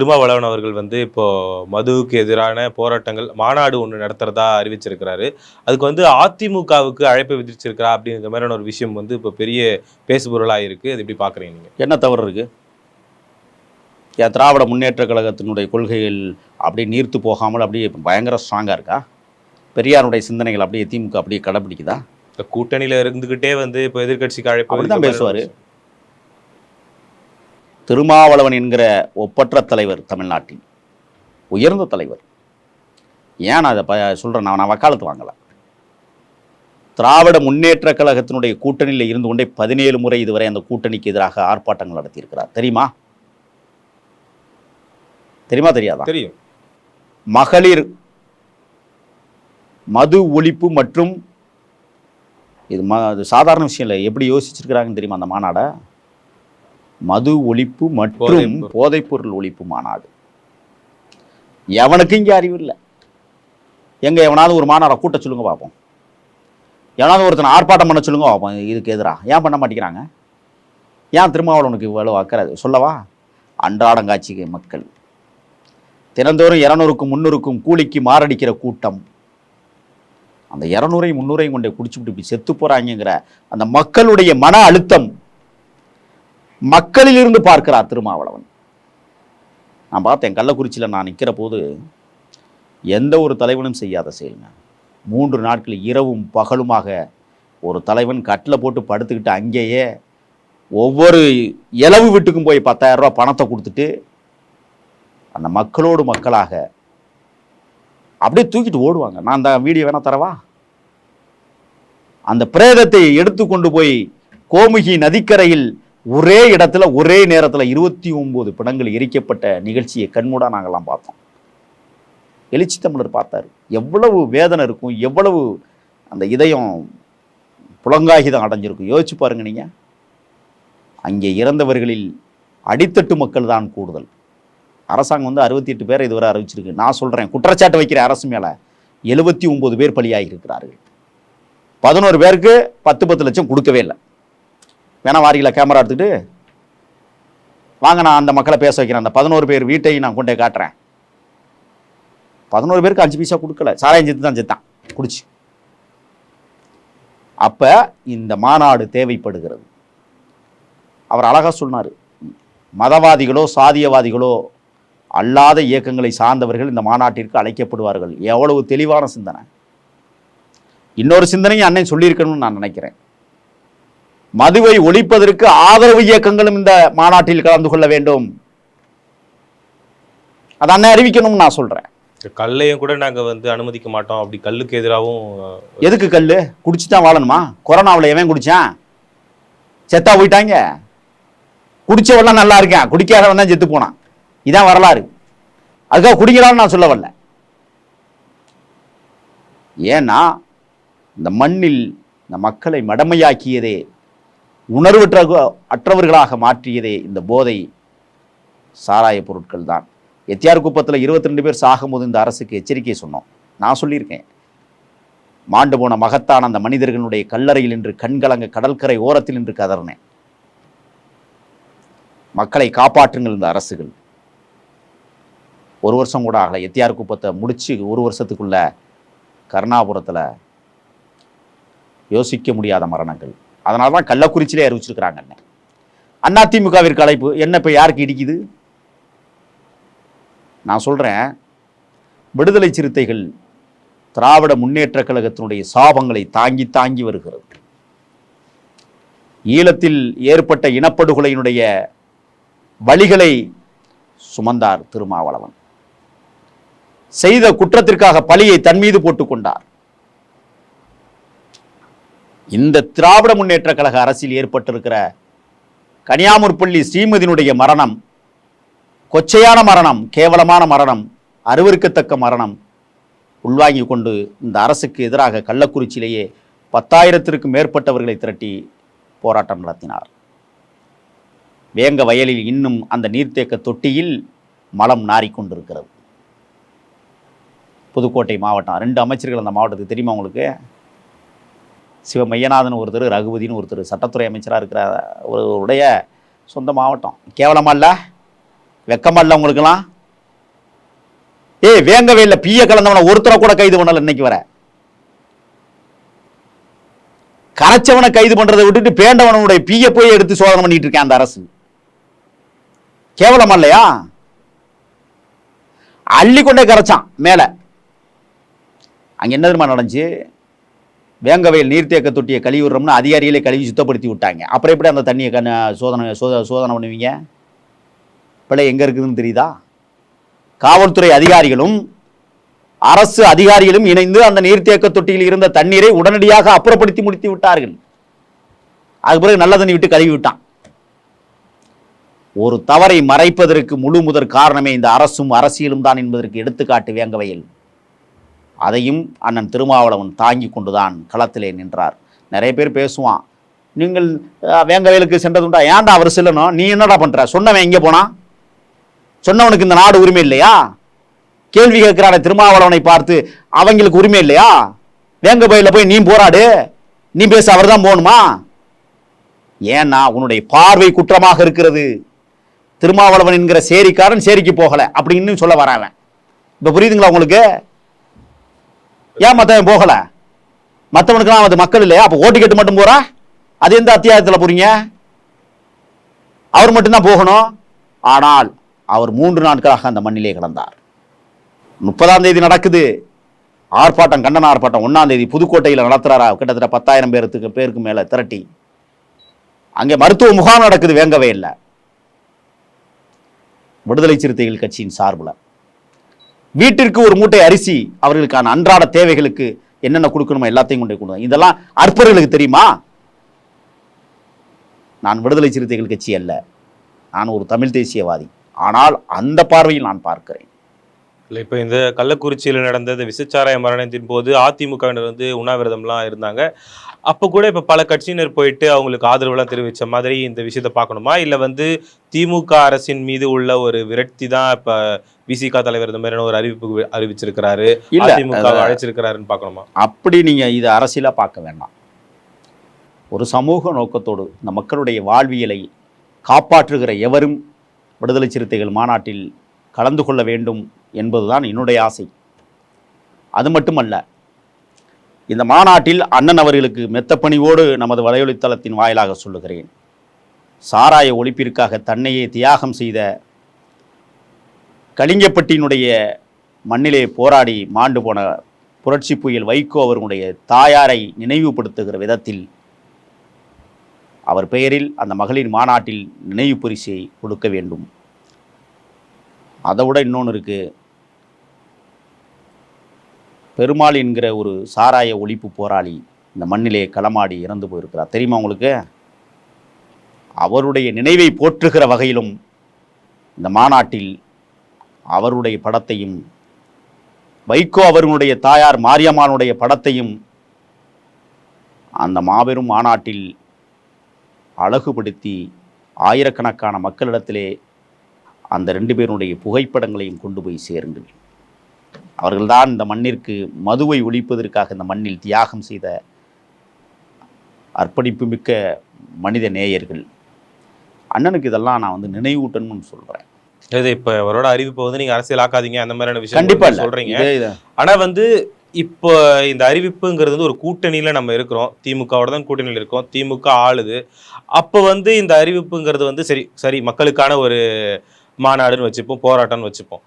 திருமாவளவன் அவர்கள் வந்து இப்போ மதுவுக்கு எதிரான போராட்டங்கள் மாநாடு ஒன்று நடத்துறதா அறிவிச்சிருக்கிறாரு. அதுக்கு வந்து அதிமுகவுக்கு அழைப்பு விதிச்சிருக்கிறா அப்படிங்கிற மாதிரியான ஒரு விஷயம் வந்து இப்போ பெரிய பேசுபொருளாக இருக்கு. அது எப்படி பார்க்குறீங்க நீங்க? என்ன தவறு இருக்கு? ஏன் திராவிட முன்னேற்ற கழகத்தினுடைய கொள்கைகள் அப்படியே நீர்த்து போகாமல் அப்படியே பயங்கர ஸ்ட்ராங்காக இருக்கா? பெரியாருடைய சிந்தனைகள் அப்படியே திமுக அப்படியே கடைப்பிடிக்குதா? இந்த கூட்டணியில இருந்துகிட்டே வந்து இப்போ எதிர்க்கட்சிக்கு அழைப்பு விதிக்கிற பேசுவாரு. திருமாவளவன் என்கிற ஒப்பற்ற தலைவர் தமிழ்நாட்டில். உயர்ந்த தலைவர். ஏன் அதை ப சொல்கிறேன் நான் நான் வக்காலத்து வாங்கலை. திராவிட முன்னேற்ற கழகத்தினுடைய கூட்டணியில் இருந்து கொண்டே பதினேழு முறை இதுவரை அந்த கூட்டணிக்கு எதிராக ஆர்ப்பாட்டங்கள் நடத்தியிருக்கிறார். தெரியுமா? தெரியுமா தெரியாதா? தெரியும். மகளிர் மது ஒழிப்பு மற்றும் இது ம சாதாரண விஷயம் இல்லை. எப்படி யோசிச்சிருக்கிறாங்கன்னு தெரியுமா அந்த மாநாடை? மது ஒழிப்பு மற்றும் போதைப்பொருள். ஒழிப்பு மாநாடு எவனுக்கும் இங்கே அறிவு இல்லை? எங்க எவனாவது ஒரு மாநாடை கூட்ட சொல்லுங்க பார்ப்போம். எவனாவது ஒருத்தனை ஆர்ப்பாட்டம் பண்ண சொல்லுங்க பார்ப்போம். இதுக்கு எதிராக ஏன் பண்ண மாட்டேங்கிறாங்க? ஏன் திருமாவளவனுக்கு இவ்வளவு அக்கறை? சொல்லவா? அன்றாடங்காட்சி மக்கள். தினந்தோறும் இரநூறுக்கும் முந்நூறுக்கும் கூலிக்கு மாரடிக்கிற கூட்டம். அந்த இரநூறையும் முந்நூறையும் கொண்டே குடிச்சுட்டு இப்படி செத்து போறாங்கங்கிற அந்த மக்களுடைய மன அழுத்தம். மக்களிலிருந்து பார்க்கிறார் திருமாவளவன். நான் பார்த்தேன் கள்ளக்குறிச்சியில் நான் நிற்கிற போது எந்த ஒரு தலைவனும் செய்யாத செயலுங்க. மூன்று நாட்கள் இரவும் பகலுமாக ஒரு தலைவன் கட்டில் போட்டு படுத்துக்கிட்டு அங்கேயே ஒவ்வொரு இலவு வீட்டுக்கும் போய் பத்தாயிரரூபா பணத்தை கொடுத்துட்டு அந்த மக்களோடு மக்களாக அப்படியே தூக்கிட்டு ஓடுவாங்க. நான் அந்த வீடியோ வேணா தரவா? அந்த பிரேதத்தை எடுத்து கொண்டு போய் கோமுகி நதிக்கரையில் ஒரே இடத்துல ஒரே நேரத்தில் இருபத்தி ஒம்பது படங்கள் எரிக்கப்பட்ட நிகழ்ச்சியை கண்மூடாக நாங்கள்லாம் பார்த்தோம். எழுச்சி தமிழர் பார்த்தாரு. எவ்வளவு வேதனை இருக்கும் எவ்வளவு அந்த இதயம் புலங்காகிதம் அடைஞ்சிருக்கும். யோசிச்சு பாருங்க நீங்கள் அங்கே இறந்தவர்களில் அடித்தட்டு மக்கள் தான் கூடுதல். அரசாங்கம் வந்து அறுபத்தி எட்டு பேரை இதுவரை அறிவிச்சிருக்கு. நான் சொல்கிறேன் குற்றச்சாட்டு வைக்கிற அரசு மேலே எழுபத்தி ஒம்பது பேர் பலியாகி இருக்கிறார்கள். பதினோரு பேருக்கு பத்து பத்து லட்சம் கொடுக்கவே இல்லை. வேணா வாரிகளா கேமரா எடுத்துக்கிட்டு வாங்க நான் அந்த மக்களை பேச வைக்கிறேன். அந்த பதினோரு பேர் வீட்டையும் நான் கொண்டே காட்டுறேன். பதினோரு பேருக்கு அஞ்சு பைசா கொடுக்கல. சாராயம் செத்து தான் செத்தான். குடிச்சு. அப்போ இந்த மாநாடு தேவைப்படுகிறது. அவர் அழகாக சொன்னார். மதவாதிகளோ சாதியவாதிகளோ அல்லாத இயக்கங்களை சார்ந்தவர்கள் இந்த மாநாட்டிற்கு அழைக்கப்படுவார்கள். எவ்வளவு தெளிவான சிந்தனை. இன்னொரு சிந்தனையும் அண்ணன் சொல்லியிருக்கணும்னு நான் நினைக்கிறேன். மதுவை ஒழிப்பதற்கு ஆதரவு இயக்கங்களும் இந்த மாநாட்டில் கலந்து கொள்ள வேண்டும். அது அண்ணன் அறிவிக்கணும்னு நான் சொல்றேன். கல்லையும் கூட நாங்க வந்து அனுமதிக்க மாட்டோம். அப்படி கல்லுக்கு எதிராகவும் எதுக்கு கல்லு? குடிச்சு தான் வாழணுமா? கொரோனாவில் எவன் குடிச்சான். செத்தா போயிட்டாங்க. குடிச்சவெல்லாம் நல்லா இருக்கேன். குடிக்காதவன் தான் செத்து போனான். இதான் வரலாறு. அதுக்காக குடிக்கிறான்னு நான் சொல்ல வரல. ஏன்னா இந்த மண்ணில் இந்த மக்களை மடமையாக்கியதே உணர்வற்ற அற்றவர்களாக மாற்றியதே இந்த போதை சாராய பொருட்கள் தான். எத்தியார் குப்பத்தில் இருபத்தி ரெண்டு பேர் சாகும்போது இந்த அரசுக்கு எச்சரிக்கை சொன்னோம். நான் சொல்லியிருக்கேன். மாண்டு போன மகத்தான அந்த மனிதர்களுடைய கல்லறையில் இன்று கண்கலங்க கடற்கரை ஓரத்தில் நின்று கதறினேன். மக்களை காப்பாற்றுங்கள் இந்த அரசுகள். ஒரு வருஷம் கூட ஆகலை. எத்தியார் குப்பத்தை முடிச்சு ஒரு வருஷத்துக்குள்ள கருணாபுரத்தில் யோசிக்க முடியாத மரணங்கள். அதனால தான் கள்ளக்குறிச்சியிலே அறிவிச்சிருக்கிறாங்க அண்ணா திமுகவிற்கு அழைப்பு என்ன இப்போ யாருக்கு இடிக்குது? நான் சொல்கிறேன் விடுதலை சிறுத்தைகள் திராவிட முன்னேற்ற கழகத்தினுடைய சாபங்களை தாங்கி தாங்கி வருகிறது. ஈழத்தில் ஏற்பட்ட இனப்படுகொலையினுடைய வழிகளை சுமந்தார் திருமாவளவன். செய்த குற்றத்திற்காக பழியை தன் மீது போட்டுக்கொண்டார் இந்த திராவிட முன்னேற்ற கழக அரசில் ஏற்பட்டிருக்கிற கனியாமூர் பள்ளி ஸ்ரீமதியினுடைய மரணம் கொச்சையான மரணம் கேவலமான மரணம் அருவருக்கத்தக்க மரணம் உள்வாங்கி கொண்டு இந்த அரசுக்கு எதிராக கள்ளக்குறிச்சியிலேயே பத்தாயிரத்திற்கும் மேற்பட்டவர்களை திரட்டி போராட்டம் நடத்தினார். வேங்க வயலில் இன்னும் அந்த நீர்த்தேக்க தொட்டியில் மலம் நாறிக்கொண்டிருக்கிறது புதுக்கோட்டை மாவட்டம் ரெண்டு அமைச்சர்கள் அந்த மாவட்டத்துக்கு தெரியுமா உங்களுக்கு? சிவமையநாதன் ஒருத்தர் ரகுபதினு ஒருத்தர் சட்டத்துறை அமைச்சராக இருக்கிற ஒரு உடைய சொந்த மாவட்டம். கேவலமா இல்லை? வெக்கமா இல்லை உங்களுக்கெல்லாம்? ஏய் வேங்கவே இல்லை. பிய கலந்தவனை ஒருத்தரை கூட கைது பண்ணல இன்னைக்கு வர. கரைச்சவனை கைது பண்றதை விட்டுட்டு பேண்டவனுடைய பிய போய் எடுத்து சோதனை பண்ணிட்டு இருக்கேன் அந்த அரசு. கேவலமா இல்லையா? அள்ளி கொண்டே கரைச்சான் மேல. அங்க என்ன தெரியுமா நடந்துச்சு? வேங்கவயல் நீர்த்தேக்க தொட்டியை கழுவி விடுறோம்னு அதிகாரிகளே கழுவி சுத்தப்படுத்தி விட்டாங்க. அப்புறம் எப்படி அந்த தண்ணியை கண்ண சோதனை சோத சோதனை பண்ணுவீங்க? பிள்ளை எங்க இருக்குதுன்னு தெரியுதா? காவல்துறை அதிகாரிகளும் அரசு அதிகாரிகளும் இணைந்து அந்த நீர்த்தேக்க தொட்டியில் இருந்த தண்ணீரை உடனடியாக அப்புறப்படுத்தி முடித்து விட்டார்கள். அதுக்கு பிறகு நல்ல தண்ணி விட்டு கழுவி விட்டான். ஒரு தவறை மறைப்பதற்கு முழு முதற் காரணமே இந்த அரசும் அரசியலும் தான் என்பதற்கு எடுத்துக்காட்டு வேங்கவையில். அதையும் அண்ணன் திருமாவளவன் தாங்கி கொண்டுதான் களத்திலே நின்றார். நிறைய பேர் பேசுவான் நீங்கள் வேங்கவேலுக்கு சென்றதுண்டா? ஏன்டா அவர் செல்லணும்? நீ என்னடா பண்ணுற சொன்னவன் எங்கே போனான் சொன்னவனுக்கு இந்த நாடு உரிமை இல்லையா? கேள்வி கேட்கிறான திருமாவளவனை பார்த்து அவங்களுக்கு உரிமை இல்லையா? வேங்க பயில போய் நீ போராடு. நீ பேச அவர் தான் போகணுமா? ஏன்னா உன்னுடைய பார்வை குற்றமாக இருக்கிறது. திருமாவளவன் என்கிற சேரிக்காரன் சேரிக்கு போகலை. அப்படின்னு சொல்ல வராவன் இப்போ புரியுதுங்களா உங்களுக்கு? ஏன் மத்தவன் போகல? மற்றவனுக்குலாம் அது மக்கள் இல்லையா? அப்போ ஓட்டு கேட்டு மட்டும் போறா? அது எந்த அத்தியாயத்தில் போறீங்க? அவர் மட்டும்தான் போகணும். ஆனால் அவர் மூன்று நாட்களாக அந்த மண்ணிலே கிடந்தார். முப்பதாம் தேதி நடக்குது. ஆர்ப்பாட்டம் கண்டன ஆர்ப்பாட்டம் ஒன்றாம் தேதி புதுக்கோட்டையில் நடத்துறாரா? கிட்டத்தட்ட பத்தாயிரம் பேருக்கு பேருக்கு மேலே திரட்டி. அங்கே மருத்துவ முகாம் நடக்குது வேங்கவே இல்லை விடுதலை சிறுத்தைகள் கட்சியின் சார்பில். வீட்டிற்கு ஒரு மூட்டை அரிசி அவர்களுக்கான அன்றாட தேவைகளுக்கு என்னென்ன கொடுக்கணுமோ எல்லாத்தையும் கொண்டு போய் கொடுங்க. இதெல்லாம் அற்பர்களுக்கு தெரியுமா? நான் விடுதலை சிறுத்தைகள் கட்சி அல்ல. நான் ஒரு தமிழ் தேசியவாதி. ஆனால் அந்த பார்வையில் நான் பார்க்கிறேன். இல்லை இப்போ இந்த கள்ளக்குறிச்சியில் நடந்த இந்த விசச்சாராய மரணத்தின் போது அதிமுகவினர் வந்து உண்ணாவிரதம்லாம் இருந்தாங்க. அப்போ கூட இப்போ பல கட்சியினர் போயிட்டு அவங்களுக்கு ஆதரவுலாம் தெரிவித்த மாதிரி இந்த விஷயத்தை பார்க்கணுமா? இல்லை வந்து திமுக அரசின் மீது உள்ள ஒரு விரக்தி தான் இப்போ விசிக தலைவர் இந்த மாதிரியான ஒரு அறிவிப்பு அறிவிச்சிருக்கிறாரு. அதிமுக அழைச்சிருக்கிறாருன்னு பார்க்கணுமா? அப்படி நீங்க இதை அரசியலா பார்க்க வேண்டாம். ஒரு சமூக நோக்கத்தோடு இந்த மக்களுடைய வாழ்வியலை காப்பாற்றுகிற எவரும் விடுதலை சிறுத்தைகள் மாநாட்டில் கலந்து கொள்ள வேண்டும் என்பதுதான் என்னுடைய ஆசை. அது மட்டுமல்ல இந்த மாநாட்டில் அண்ணன் அவர்களுக்கு மெத்தப்பணிவோடு நமது வலையொலித்தளத்தின் வாயிலாக சொல்லுகிறேன். சாராய ஒழிப்பிற்காக தன்னையே தியாகம் செய்த கலிங்கப்பட்டியினுடைய மண்ணிலே போராடி மாண்டு போன புரட்சி புயல் வைகோ அவர்களுடைய தாயாரை நினைவுபடுத்துகிற விதத்தில் அவர் பெயரில் அந்த மகளிர் மாநாட்டில் நினைவு பரிசை கொடுக்க வேண்டும். அதை விட இன்னொன்று இருக்குது பெருமாள் என்கிற ஒரு சாராய ஒழிப்பு போராளி இந்த மண்ணிலே களமாடி இறந்து போயிருக்கிறார். தெரியுமா உங்களுக்கு? அவருடைய நினைவை போற்றுகிற வகையிலும் இந்த மாநாட்டில் அவருடைய படத்தையும் வைகோ அவர்களுடைய தாயார் மாரியம்மானுடைய படத்தையும் அந்த மாபெரும் மாநாட்டில் அழகுபடுத்தி ஆயிரக்கணக்கான மக்களிடத்திலே அந்த ரெண்டு பேருடைய புகைப்படங்களையும் கொண்டு போய் சேருங்கள் அவர்கள்தான் இந்த மண்ணிற்கு மதுவை ஒழிப்பதற்காக இந்த மண்ணில் தியாகம் செய்த அர்ப்பணிப்பு மிக்க மனித நேயர்கள். அண்ணனுக்கு இதெல்லாம் நான் வந்து நினைவூட்டணும்னு சொல்கிறேன் இது இப்போ அவரோட அறிவிப்பை வந்து நீங்க அரசியல் ஆக்காதீங்க அந்த மாதிரியான விஷயம் கண்டிப்பா இல்ல. சொல்றீங்க. இதே இது- ஆனா வந்து இப்போ இந்த அறிவிப்புங்கிறது வந்து ஒரு கூட்டணியில நம்ம இருக்கிறோம். திமுகவோட தான் கூட்டணியில் இருக்கோம். திமுக ஆளுது. அப்போ வந்து இந்த அறிவிப்புங்கிறது வந்து சரி சரி மக்களுக்கான ஒரு மாநாடுன்னு வச்சுப்போம் போராட்டம்னு வச்சுப்போம்.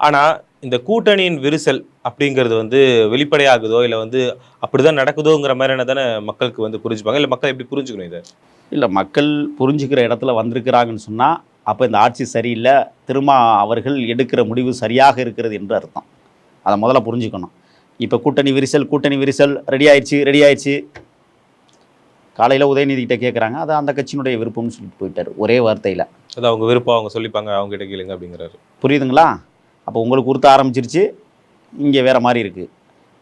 ஆனா இந்த கூட்டணியின் விரிசல் அப்படிங்கிறது வந்து வெளிப்படையாகுதோ இல்லை வந்து அப்படிதான் நடக்குதோங்கிற மாதிரியான தானே மக்களுக்கு வந்து புரிஞ்சுப்பாங்க? இல்லை மக்கள் எப்படி புரிஞ்சுக்கணும் இதை? இல்லை மக்கள் புரிஞ்சுக்கிற இடத்துல வந்திருக்கிறாங்கன்னு சொன்னால் அப்போ இந்த ஆட்சி சரியில்லை திரும்ப அவர்கள் எடுக்கிற முடிவு சரியாக இருக்கிறது என்று அர்த்தம். அதை முதல்ல புரிஞ்சுக்கணும். இப்போ கூட்டணி விரிசல் கூட்டணி விரிசல் ரெடி ஆயிடுச்சு ரெடி ஆயிடுச்சு. காலையில் உதயநிதி கிட்ட கேட்குறாங்க அது அந்த கட்சியினுடைய விருப்பம்னு சொல்லிட்டு போயிட்டார் ஒரே வார்த்தையில். அது அவங்க விருப்பம் அவங்க சொல்லிப்பாங்க அவங்க கிட்ட கேளுங்க அப்படிங்கிறாரு. புரியுதுங்களா? அப்போ உங்களுக்கு உறுத்த ஆரம்பிச்சிருச்சு இங்கே வேற மாதிரி இருக்குது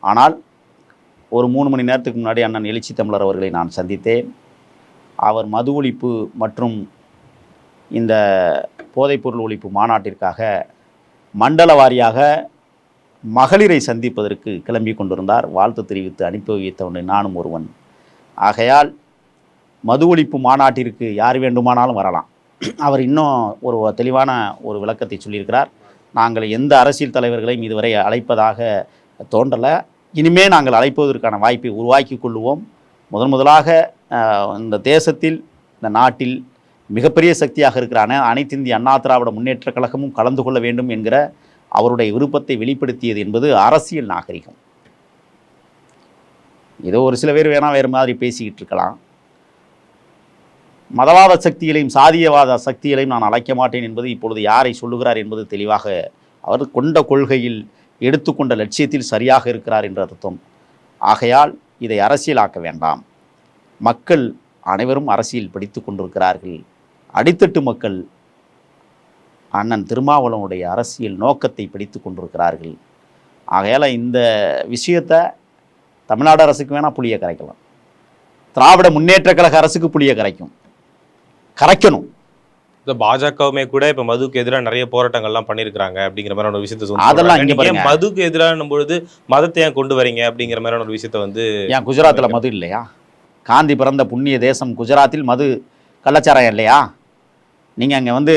ஆனால் ஒரு மூணு மணி நேரத்துக்கு முன்னாடி அண்ணன் எழுச்சி தமிழர் அவர்களை நான் சந்தித்தேன். அவர் மது ஒழிப்பு மற்றும் இந்த போதைப்பொருள் ஒழிப்பு மாநாட்டிற்காக மண்டல வாரியாக மகளிரை சந்திப்பதற்கு கிளம்பி கொண்டிருந்தார். வாழ்த்து தெரிவித்து அனுப்பி வைத்தவனை நானும் ஒருவன். ஆகையால் மது ஒழிப்பு மாநாட்டிற்கு யார் வேண்டுமானாலும் வரலாம். அவர் இன்னும் ஒரு தெளிவான ஒரு விளக்கத்தை சொல்லியிருக்கிறார். நாங்கள் எந்த அரசியல் தலைவர்களையும் இதுவரை அழைப்பதாக தோன்றலை. இனிமே நாங்கள் அழைப்பதற்கான வாய்ப்பை உருவாக்கி கொள்வோம் முதன் முதலாக இந்த தேசத்தில் இந்த நாட்டில் மிகப்பெரிய சக்தியாக இருக்கிறான அனைத்து இந்திய அண்ணா திராவிட முன்னேற்ற கழகமும் கலந்து கொள்ள வேண்டும் என்கிற அவருடைய விருப்பத்தை வெளிப்படுத்தியது என்பது அரசியல் நாகரிகம். ஏதோ ஒரு சில பேர் வேணால் வேறு மாதிரி பேசிக்கிட்டு இருக்கலாம். மதவாத சக்திகளையும் சாதியவாத சக்திகளையும் நான் அழைக்க மாட்டேன் என்பது இப்பொழுது யாரை சொல்லுகிறார் என்பது தெளிவாக அவர் கொண்ட கொள்கையில் எடுத்துக்கொண்ட லட்சியத்தில் சரியாக இருக்கிறார் என்ற அர்த்தம். ஆகையால் இதை அரசியலாக்க வேண்டாம். மக்கள் அனைவரும் அரசியல் படித்து கொண்டிருக்கிறார்கள். அடித்தட்டு மக்கள் அண்ணன் திருமாவளவனுடைய அரசியல் நோக்கத்தை படித்து கொண்டிருக்கிறார்கள். ஆகையால் இந்த விஷயத்தை தமிழ்நாடு அரசுக்கு வேணால் புளிய கரைக்கலாம். திராவிட முன்னேற்ற கழக அரசுக்கு புளிய கரைக்கும். கரைக்கணும். இந்த பாஜகவுமே கூட இப்ப மதுக்கு எதிராக நிறைய போராட்டங்கள்லாம் பண்ணிருக்காங்க அப்படிங்கிற மாதிரியான ஒரு விஷயத்த சொல்லி அதெல்லாம். இங்க. மதுக்கு எதிரான பொழுது மதத்தை ஏன் கொண்டு வரீங்க அப்படிங்கிற மாதிரியான ஒரு விஷயத்த வந்து ஏன் குஜராத்தில் மது இல்லையா? காந்தி பிறந்த புண்ணிய தேசம் குஜராத்தில் மது கள்ளச்சாராயம் இல்லையா? நீங்கள் அங்கே வந்து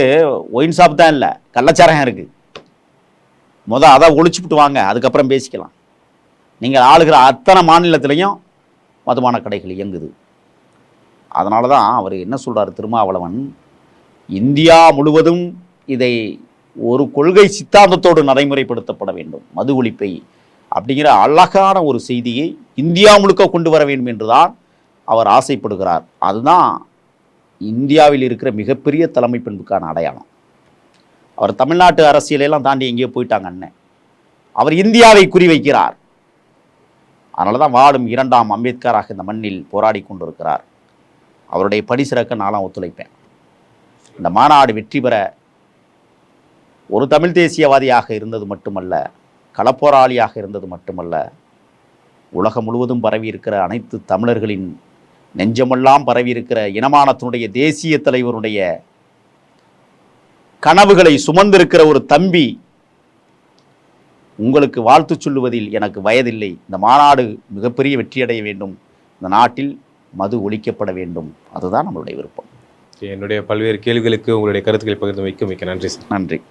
ஒயின் ஷாப் தான் இல்லை கள்ளச்சாரகம் இருக்குது முத அதை ஒழிச்சுப்பிட்டு வாங்க அதுக்கப்புறம் பேசிக்கலாம். நீங்கள் ஆளுகிற அத்தனை மாநிலத்திலையும் மதுபான கடைகள் இயங்குது. அதனால தான் அவர் என்ன சொல்கிறார் திருமாவளவன்? இந்தியா முழுவதும் இதை ஒரு கொள்கை சித்தாந்தத்தோடு நடைமுறைப்படுத்தப்பட வேண்டும். மது ஒழிப்பை அப்படிங்கிற அழகான ஒரு செய்தியை இந்தியா முழுக்க கொண்டு வர வேண்டும் என்றுதான் அவர் ஆசைப்படுகிறார். அதுதான் இந்தியாவில் இருக்கிற மிகப்பெரிய தலைமை பண்புக்கான அடையாளம். அவர் தமிழ்நாட்டு அரசியலெல்லாம் தாண்டி எங்கேயோ போயிட்டாங்க அண்ணன். அவர் இந்தியாவை குறிவைக்கிறார். அதனால தான் வாழும் இரண்டாம் அம்பேத்கராக இந்த மண்ணில் போராடி கொண்டிருக்கிறார். அவருடைய படி சிறக்க நானும் ஒத்துழைப்பேன். இந்த மாநாடு வெற்றி பெற ஒரு தமிழ் தேசியவாதியாக இருந்தது மட்டுமல்ல களப்போராளியாக இருந்தது மட்டுமல்ல உலகம் முழுவதும் பரவி இருக்கிற அனைத்து தமிழர்களின் நெஞ்சமெல்லாம் பரவி இருக்கிற இனமானத்தினுடைய தேசிய தலைவருடைய கனவுகளை சுமந்திருக்கிற ஒரு தம்பி உங்களுக்கு வாழ்த்து சொல்லுவதில் எனக்கு வயதில்லை. இந்த மாநாடு மிகப்பெரிய வெற்றியடைய வேண்டும். இந்த நாட்டில் மது ஒழிக்கப்பட வேண்டும். அதுதான் நம்மளுடைய விருப்பம். என்னுடைய பல்வேறு கேள்விகளுக்கு உங்களுடைய கருத்துக்களை பகிர்ந்து வைக்க மிக்க நன்றி சார். நன்றி.